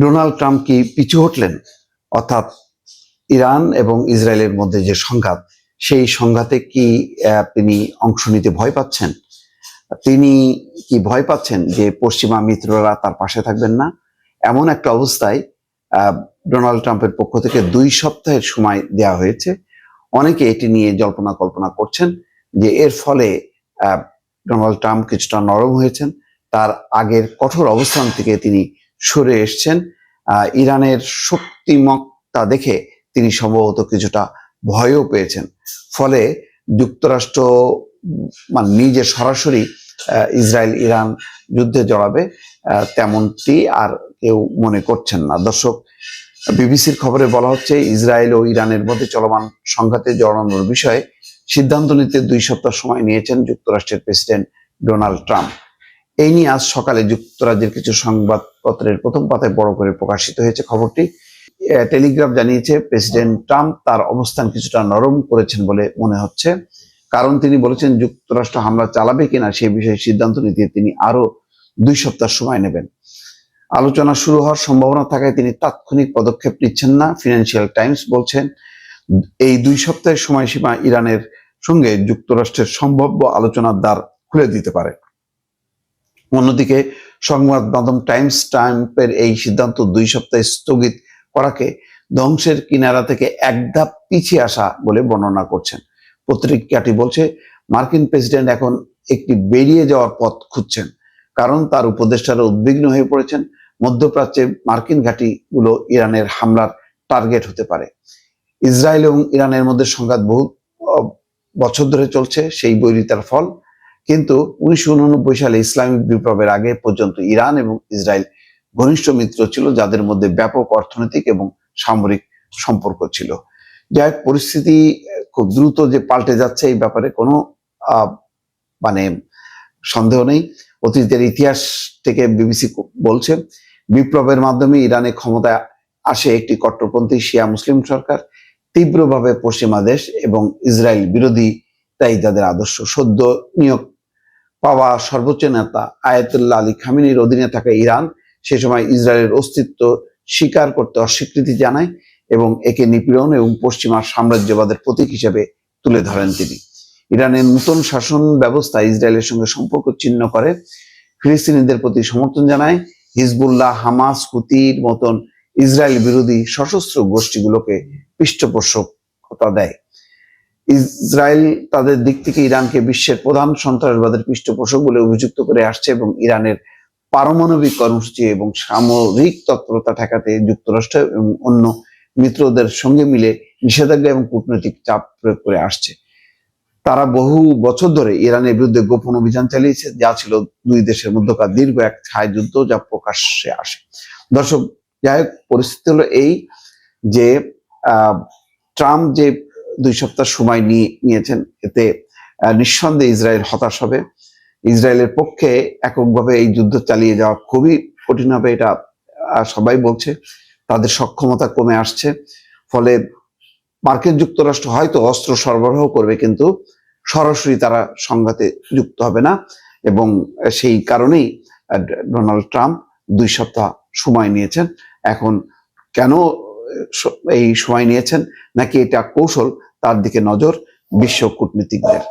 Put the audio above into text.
Donald Trump কি পিছু হটলেন? অর্থাৎ ইরান এবং ইসরায়েলের মধ্যে যে সংঘাত, সেই সংঘাতে কি তিনি অংশ নিতে ভয় পাচ্ছেন? তিনি কি ভয় পাচ্ছেন যে পশ্চিমা মিত্ররা তার পাশে থাকবেন না? এমন একটা অবস্থায় ডোনাল্ড ট্রাম্পের পক্ষ থেকে দুই সপ্তাহের সময় দেওয়া হয়েছে। অনেকে এটি নিয়ে জল্পনা কল্পনা করছেন যে এর ফলে ডোনাল্ড ট্রাম্প কিছুটা নরম হয়েছেন। তার আগের কঠোর অবস্থান থেকে তিনি সরে এসছেন। ইরানের শক্তিমত্তা দেখে তিনি সম্ভবত কিছুটা ভয়ও পেয়েছেন। ফলে যুক্তরাষ্ট্র মানে নিজে সরাসরি ইসরায়েল ইরান যুদ্ধে জড়াবে তেমনটি আর কেউ মনে করছেন না। দর্শক, বিবিসির খবরে বলা হচ্ছে, ইসরায়েল ও ইরানের মধ্যে চলমান সংঘাতে জড়ানোর বিষয়ে সিদ্ধান্ত নিতে দুই সপ্তাহ সময় নিয়েছেন যুক্তরাষ্ট্রের প্রেসিডেন্ট ডোনাল্ড ট্রাম্প। এই নিয়ে আজ সকালে যুক্তরাজ্যের কিছু সংবাদপত্রের প্রথম পাতায় বড় করে প্রকাশিত হয়েছে খবরটি। টেলিগ্রাফ জানিয়েছে, প্রেসিডেন্ট ট্রাম্প তার অবস্থান কিছুটা নরম করেছেন বলে মনে হচ্ছে। কারণ তিনি বলেছেন, যুক্তরাষ্ট্র হামলা চালাবে কিনা সেই বিষয়ে সিদ্ধান্ত নিতে তিনি আরও দুই সপ্তাহ সময় নেবেন। আলোচনা শুরু হওয়ার সম্ভাবনা থাকায় তিনি তাৎক্ষণিক পদক্ষেপ নিচ্ছেন না, ফিনান্সিয়াল টাইমস বলছেন। এই দুই সপ্তাহের সময়সীমা ইরানের সঙ্গে যুক্তরাষ্ট্রের সম্ভাব্য আলোচনার দ্বার খুলে দিতে পারে। অন্যদিকে সংবাদ মাধ্যম টাইমস ট্রাম্পের এই সিদ্ধান্ত দুই সপ্তাহে স্থগিত করাকে ধ্বংসের কিনারা থেকে এক ধাপ পিছিয়ে আসা বলে বর্ণনা করছেন। পত্রিকাটি বলছে, মার্কিন প্রেসিডেন্ট এখন একটি বেরিয়ে যাওয়ার পথ খুঁজছেন, কারণ তার উপদেষ্টারা উদ্বিগ্ন হয়ে পড়েছেন, মধ্যপ্রাচ্যে মার্কিন ঘাঁটিগুলো ইরানের হামলার টার্গেট হতে পারে। ইসরায়েল এবং ইরানের মধ্যে সংঘাত বহু বছর ধরে চলছে, সেই বৈরিতার ফল কিন্তু উনিশশো উননব্বই সালে ইসলামিক বিপ্লবের আগে পর্যন্ত ইরান এবং ইসরায়েল ঘনিষ্ঠ মিত্র ছিল, যাদের মধ্যে ব্যাপক অর্থনৈতিক এবং সামরিক সম্পর্ক ছিল। যাই পরিস্থিতি খুব দ্রুত যে পাল্টে যাচ্ছে এই ব্যাপারে কোনো মানে সন্দেহ নেই। অতীতের ইতিহাস থেকে বিবিসি বলছে, বিপ্লবের মাধ্যমে ইরানে ক্ষমতায় আসে একটি কট্টরপন্থী শিয়া মুসলিম সরকার, তীব্রভাবে পশ্চিমা দেশ এবং ইসরায়েল বিরোধী তাই তাদের আদর্শ সদ্য নিয়োগ পাওয়া সর্বোচ্চ নেতা আয়াতুল্লাহ আলী খামিনির অধীনে থাকা ইরান সে সময় ইসরায়েলের অস্তিত্ব স্বীকার করতে অস্বীকৃতি জানায় এবং একে নিপীড়ন এবং পশ্চিমা সাম্রাজ্যবাদের প্রতীক হিসেবে তুলে ধরেন তিনি। ইরানের নতুন শাসন ব্যবস্থা ইসরায়েলের সঙ্গে সম্পর্ক ছিন্ন করে। ফিলিস্তিনিদের প্রতি সমর্থন জানায় হিজবুল্লাহ, হামাস হুতির মতন ইসরায়েল বিরোধী সশস্ত্র গোষ্ঠীগুলোকে পৃষ্ঠপোষকতা দেয়। ইসরায়েল তাদের দিক থেকে ইরানকে বিশ্বের প্রধান সন্ত্রাসবাদের পৃষ্ঠপোষক বলে অভিযুক্ত করে আসছে এবং ইরানের পারমাণবিক কর্মসূচি এবং সামরিক তৎপরতা ঠেকাতে যুক্তরাষ্ট্র এবং অন্য মিত্রদের সঙ্গে মিলে নিষেধাজ্ঞা এবং কূটনৈতিক চাপ প্রয়োগ করে আসছে। তারা বহু বছর ধরে ইরানের বিরুদ্ধে গোপন অভিযান চালিয়েছে, যা ছিল দুই দেশের মধ্যকার দীর্ঘ এক ছায় যুদ্ধ যা প্রকাশ্যে আসে। দর্শক, যাই হোক, পরিস্থিতি হলো এই যে ট্রাম্প যে দুই সপ্তাহ সময় নিয়ে, নিয়েছেন। এতে নিঃসন্দেহে ইসরায়েল হতাশ হবে। ইসরায়েলের পক্ষে এককভাবে এই যুদ্ধ চালিয়ে যাওয়া খুবই কঠিন হবে এটা সবাই বলছে। তাদের সক্ষমতা কমে আসছে। ফলে মার্কিন যুক্তরাষ্ট্র হয়তো অস্ত্র সরবরাহ করবে, কিন্তু সরাসরি তারা সংঘাতে যুক্ত হবে না। এবং সেই কারণেই ডোনাল্ড ট্রাম্প দুই সপ্তাহ সময় নিয়েছেন। এখন কেন এই সময় নিয়েছেন নাকি এটা কৌশল তার দিকে নজর বিশ্ব কূটনীতিকদের?